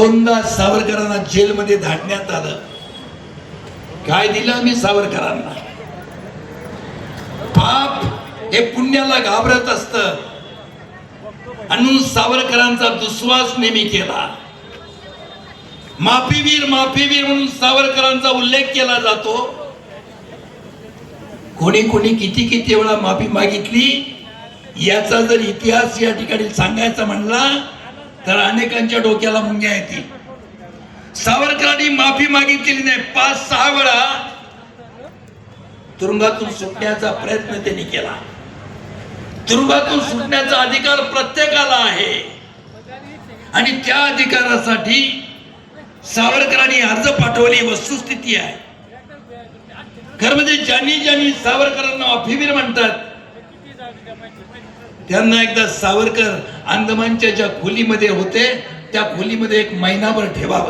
दोनदा सावरकरांना जेलमध्ये धाडण्यात आलं. काय दिलं आम्ही सावरकरांना? पाप हे पुण्याला घाबरत असत. म्हणून सावरकरांचा दुस्वास नेहमी केला. माफीवीर माफीवीर म्हणून सावरकरांचा उल्लेख केला जातो. कोणी कोणी किती किती वेळा माफी मागितली? याचा जर इतिहास या ठिकाणी सांगायचा म्हणला तर अनेकांच्या डोक्याला मुंग्या येतील सावरकरांनी माफी मागितलेली नाही. पाच सहा वेळा तुरुंगातून सुटण्याचा प्रयत्न त्यांनी केला. तुरुंगातून सुटण्याचा अधिकार प्रत्येकाला आहे. आणि त्या अधिकारासाठी सावरकरांनी अर्ज पाठवली. वस्तुस्थिती आहे. खरं म्हणजे ज्यांनी ज्यांनी सावरकरांना अफिवीर म्हणतात त्यांना एकदा सावरकर अंदमानच्या ज्या खोलीमध्ये होते त्या खोलीमध्ये एक महिनाभर ठेवावं.